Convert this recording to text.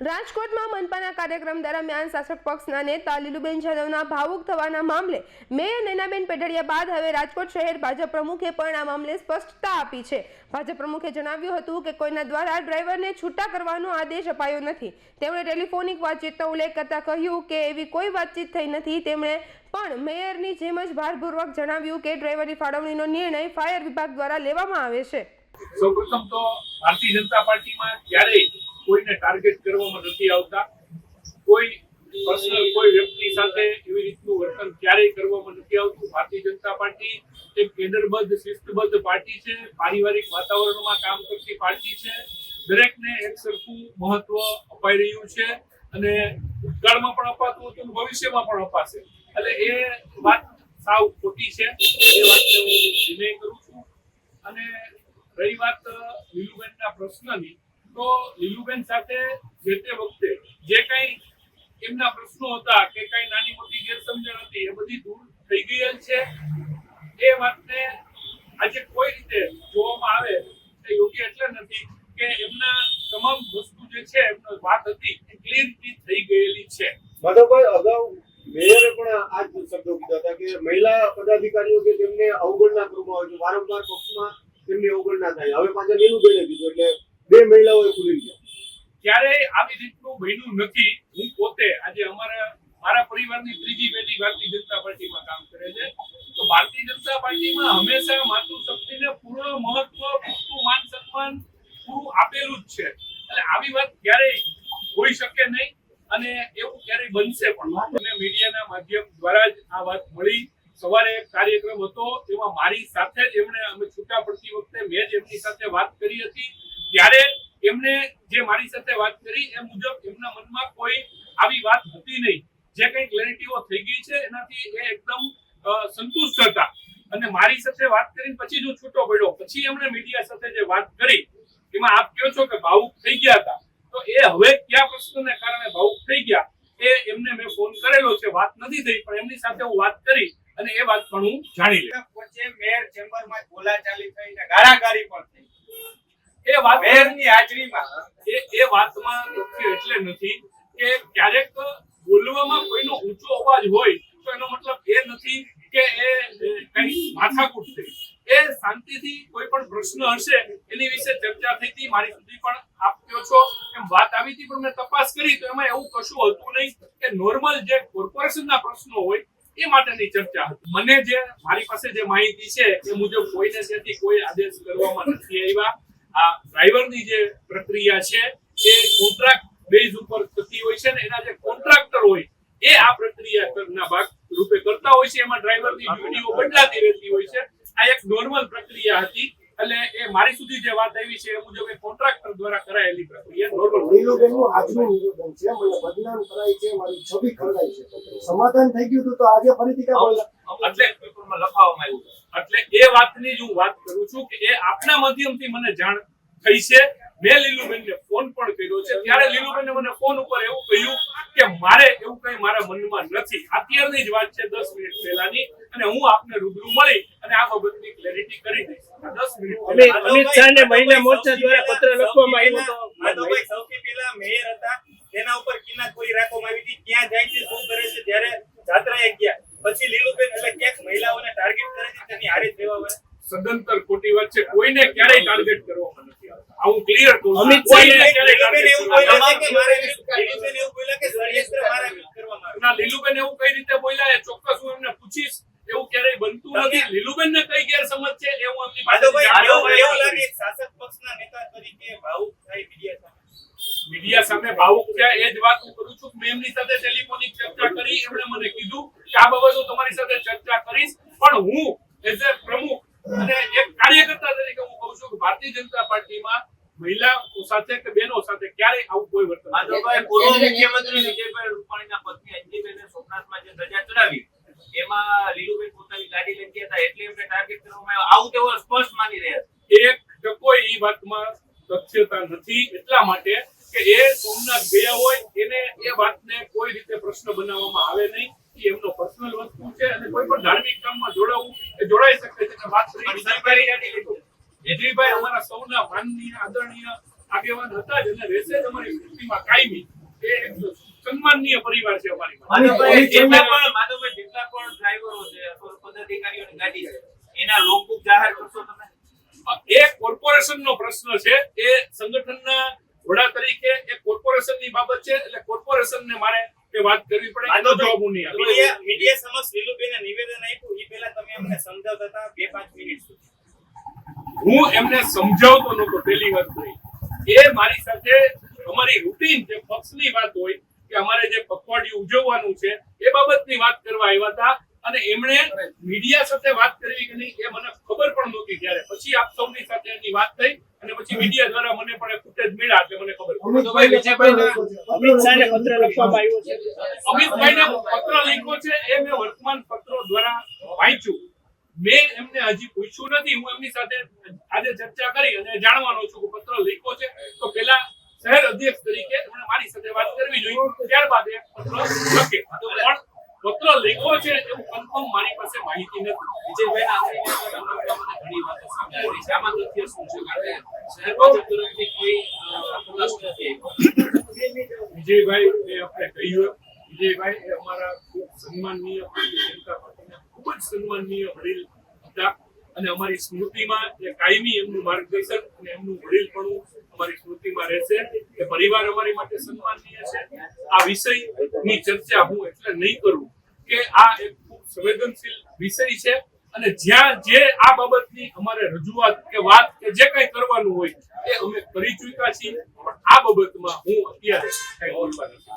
રાજકોટમાં મનપાના કાર્યક્રમ દરમિયાન શાસક પક્ષના નેતા લીલુબેન જાદવના ભાવુક થવાના મામલે મેયર નૈનાબેન પેઢડિયા બાદ હવે રાજકોટ શહેર ભાજપ પ્રમુખે પણ આ મામલે સ્પષ્ટતા આપી છે. ભાજપ પ્રમુખે જણાવ્યું હતું કે કોઈના દ્વારા ડ્રાઈવરને છૂટા કરવાનો આદેશ અપાયો નથી. તેમણે ટેલિફોનિક વાતચીતનો ઉલ્લેખ કરતા કહ્યું કે એવી કોઈ વાતચીત થઈ નથી. તેમણે પણ મેયરની જેમ જ ભારપૂર્વક જણાવ્યું કે ડ્રાઈવરની ફાળવણીનો નિર્ણય ફાયર વિભાગ દ્વારા લેવામાં આવે છે. સૌપ્રથમ તો ભારતીય જનતા પાર્ટીમાં ક્યારેય કોઈને ટાર્ગેટ કરવામાં નથી આવતા, કોઈ પર્સનલ કોઈ વ્યક્તિ સાથે એવી રીતનું વર્તન ક્યારેય કરવામાં નથી આવતું. ભારતીય જનતા પાર્ટી એક કેન્દ્રબદ્ધ, શિસ્તબદ્ધ પાર્ટી છે, પારિવારિક વાતાવરણમાં કામ કરતી પાર્ટી છે. દરેકને એક સરખું મહત્વ અપાઈ રહ્યું છે અને ભૂતકાળમાં પણ અપાતું હતું ભવિષ્યમાં પણ અપાશે. એટલે એ વાત સાવ ખોટી છે. એ વાતને હું વિનય કરું છું. અને રહી વાત લીલુબેનના પ્રશ્નની તો લીલુબેન સાથે જે તે વખતે જે કઈ એમના પ્રશ્નો હતા કે કઈ નાની મોટી ગેરસમજણ હતી, એ બધી દૂર થઈ ગયેલ છે. એ વાતને આજે કોઈ રીતે જોવામાં આવે તે યોગ્ય એટલે નથી કે એમના તમામ વસ્તુ જે છે, એમનો વાત હતી એ ક્લીન થઈ ગયેલી છે. માધવભાઈ, અગાઉ મેયરે પણ આ જ શબ્દો કીધા હતા કે મહિલા પદાધિકારીઓ કે તેમને અવગણના કરવામાં આવે છે, વારંવાર પક્ષમાં તેમની અવગણના થાય. હવે પાછા નીલુબેને કીધું એટલે બે મહિલાઓએ ગયા. ક્યારેય આવી રીતનું બન્યું નથી. હું પોતે આજે અમારા, મારા પરિવારની ત્રીજી પેઢી ભારતીય જનતા પાર્ટીમાં કામ કરે છે. તો ભારતીય જનતા પાર્ટીમાં હંમેશા માતૃશક્તિને પૂર્ણ મહત્વ, પૂરતું માન સન્માન પૂરું આપેલું જ છે. એટલે આવી વાત ક્યારેય હોઈ શકે નહીં અને એવું ક્યારેય બનશે પણ મને મીડિયાના માધ્યમ દ્વારા જ આ વાત મળી. સવારે કાર્યક્રમ હતો, તેમાં મારી સાથે જ એમણે અમે છૂટા પડતી વખતે મેં જ એમની સાથે વાત કરી હતી. ત્યારે એમને જે મારી સાથે વાત કરી, એ મુજબ એમના મનમાં કોઈ આવી વાત હતી નહીં. જે કઈ ક્લેરિટીઓ થઈ ગઈ છે, એનાથી એ એકદમ સંતુષ્ટ હતા. અને મારી સાથે વાત કરીને પછી જો છૂટો પડ્યો, પછી એમણે મીડિયા સાથે જે વાત કરી, એમાં આપ કહો છો કે ભાવુક થઈ ગયા હતા. તો એ હવે કયા પ્રશ્નને કારણે ભાવુક થઈ ગયા, એ એમને મેં ફોન કરેલો છે, વાત નથી થઈ, પણ એમની સાથે હું વાત કરી અને એ વાત પણ હું જાણી લઈ વચ્ચે મેયર ચેમ્બરમાં બોલાચાલી થઈ ને ગારાગારી પણ થઈ. એ વાત મેયરની હાજરીમાં. એ એ વાતમાં તથ્ય એટલે નથી કે ક્યારેક બોલવામાં કોઈનો ઊંચો અવાજ હોય તો એનો મતલબ એ નથી કે એ એ કઈ માથાકૂટ થઈ એ શાંતિથી કોઈ પણ પ્રશ્ન હશે એની વિશે ચર્ચા થઈ હતી. મારી સુધી પણ આપ છો એમ વાત આવી હતી પણ મેં તપાસ કરી તો એમાં એવું કશું હતું નહીં કે નોર્મલ જે કોર્પોરેશનના પ્રશ્નો હોય એ માટેની ચર્ચા હતી. મને જે મારી પાસે જે માહિતી છે એ મુજબ કોઈને ત્યાંથી કોઈ આદેશ કરવામાં નથી આવ્યા. આ ડ્રાઈવરની જે પ્રક્રિયા છે એ કોન્ટ્રાક્ટ બેઝ ઉપર થતી હોય છે ને એના જે કોન્ટ્રાક્ટર હોય એ આ પ્રક્રિયા કરના ભાગ રૂપે કરતા હોય છે. એમાં ડ્રાઈવરની ડ્યુટીઓ બદલાતી રહેતી હોય છે. આ એક નોર્મલ પ્રક્રિયા હતી. એટલે એ મારી સુધી જે વાત આવી છે એ મુજબ એ કોન્ટ્રાક્ટર દ્વારા કરાયેલી પ્રક્રિયા. નીલુબેનનું આજનું નિવેદન છે મને બદનામ કરાય છે મારી છબી ખરડાય છે. સમાધાન થઈ ગયું તો આજે ફરીથી ક્યાં બોલ્યા એટલે પેપરમાં લખાવવામાં આવ્યું એટલે એ વાતની જ હું વાત કરું છું કે એ આપના માધ્યમથી મને જાણ થઈ છે. મેં લીલુબેનને ફોન પણ કર્યો છે. ત્યારે લીલુબેને મને ફોન ઉપર એવું કહ્યું કે મારે એવું કઈ મારા મનમાં નથી. અત્યારની જ વાત છે દસ મિનિટ પહેલાની. અને હું આપને રૂબરૂ મળી અને આ બાબતની ક્લેરિટી કરી દઈશ. અમિત શાહને મહિલા મોરચા દ્વારા પત્ર લખવામાં આવ્યો હતો. માધવભાઈ સૌથી પહેલા મેયર હતા. તેના ઉપર કિનાખોરી રાખવામાં આવી હતી. ક્યાં જાય છે શું કરે છે જ્યારે જાત્રાએ ગયા. પછી લીલુબેન એટલે ક્યાંક મહિલાઓને ટાર્ગેટ કરે છે તેની હારે જ વાળા. સદંતર ખોટી વાત છે. કોઈને ક્યારેય ટાર્ગેટ કરવામાં નથી આવતા. હું ક્લિયર કહું અમિત લીલુબેન એવું કઈ રીતે બોલ્યા? ચોક્કસ હું એમને પૂછીશ. એવું ક્યારેય બનતું નથી. લીલુબેન ને કઈ ગેરસમજ છે એ હું એમની પાસે એવું એવું લાગે શાસક પક્ષના નેતા તરીકે ભાવુક થાય મીડિયા સામે. મીડિયા સામે ભાવુક થયા એ જ વાત હું કરું છું. મેં એમની સાથે ટેલિફોનિક ચર્ચા કરી એમણે મને કીધું કે આ બાબત હું તમારી સાથે ચર્ચા કરીશ. પણ હું એઝ એ પ્રમુખ અને એક કાર્યકર્તા તરીકે હું કહું છું કે ભારતીય જનતા પાર્ટીમાં મહિલાઓ સાથે કે બહેનો સાથે ક્યારેય આવું કોઈ વર્તન માધવભાઈ પૂર્વ મુખ્યમંત્રી વિજયભાઈ એટલે એમને ટાર્ગેટ કરવામાં આવું તેઓ સ્પષ્ટ માની રહ્યા છે. એક ટકો એ વાતમાં તથ્યતા નથી એટલા માટે કે એ સોમનાથ ગયા હોય એને એ વાતને કોઈ રીતે પ્રશ્ન બનાવવામાં આવે નહીં. એમનો પર્સનલ વસ્તુ છે અને કોઈ પણ ધાર્મિક કામમાં જોડાવું એ જોડાઈ શકે છે. વાત કરી પણ સરકારી ગાડી લઈ હેદરીભાઈ અમારા સૌના માનનીય આદરણીય આગેવાન હતા જ અને રહેશે જ અમારી સ્મૃતિમાં કાયમી. એ સન્માનનીય પરિવાર છે અમારી. માધવભાઈ જેટલા પણ માધવભાઈ જેટલા પણ ડ્રાઈવરો છે અથવા પદાધિકારીઓની ગાડી છે. એના લોકબુક જાહેર કરશો તમે? એ કોર્પોરેશનનો પ્રશ્ન છે. એ સંગઠનના વડા તરીકે એ કોર્પોરેશનની બાબત છે. એટલે કોર્પોરેશનને મારે એ વાત કરવી પડે. એનો જવાબ હું નહીં મીડિયા મીડિયા સમક્ષ લીલુબેને નિવેદન આપ્યું. એ પહેલા તમે અમને સમજાવતા હતા બે પાંચ મિનિટ સુધી. હું એમને સમજાવતો નહોતો પહેલી વાત કરી એ. મારી સાથે અમારી રૂટીન જે પક્ષની વાત હોય કે અમારે જે પખવાડિયું ઉજવવાનું છે એ બાબતની વાત કરવા આવ્યા હતા. અને એમણે મીડિયા સાથે વાત કરવી કે નહીં એ મને ખબર પણ નહોતી ત્યારે. પછી આપ સૌની સાથે એની વાત થઈ અને પછી મીડિયા દ્વારા મને પણ ફૂટેજ મળ્યા એટલે મને ખબર પડી. અમિતભાઈને પત્ર લખવામાં આવ્યો છે. અમિતભાઈને પત્ર લખ્યો છે એ મેં વર્તમાન પત્રો દ્વારા વાંચ્યું. મેં એમને હજી પૂછ્યું નથી હું એમની સાથે આજે ચર્ચા કરી અને જાણવાનો છું કે પત્ર લખ્યો છે. તો પેલા શહેર અધ્યક્ષ તરીકે એમણે મારી સાથે વાત કરવી જોઈએ. ત્યારબાદ એ પત્ર લખે. પણ પત્ર લખ્યો છે એવું કન્ફર્મ મારી પાસે માહિતી નથી. વિજયભાઈના આંતરિક ઘણી વાતો સામે આવી છે. આમાં તથ્ય શું છે? કારણ શહેર કોઈ ખુલાસો નથી વિજયભાઈ એ આપણે કહ્યું વિજયભાઈ એ અમારા ખૂબ સન્માનનીય ભારતીય જનતા પાર્ટીના ખૂબ જ સન્માનનીય વડીલ હતા. અને અમારી સ્મૃતિમાં એ કાયમી એમનું માર્ગદર્શન અને એમનું વડીલપણું અમારી સ્મૃતિમાં રહેશે કે પરિવાર અમારી માટે સન્માનીય છે. આ વિષયની ચર્ચા હું એટલે નહીં કરું કે આ એક ખૂબ સંવેદનશીલ વિષય છે અને જ્યાં જે આ બાબતની અમારે રજૂઆત કે વાત કે જે કઈ કરવાનું હોય, એ અમે કરી ચૂક્યા છીએ. પણ આ બાબતમાં હું અત્યારે કઈ બોલવા નથી.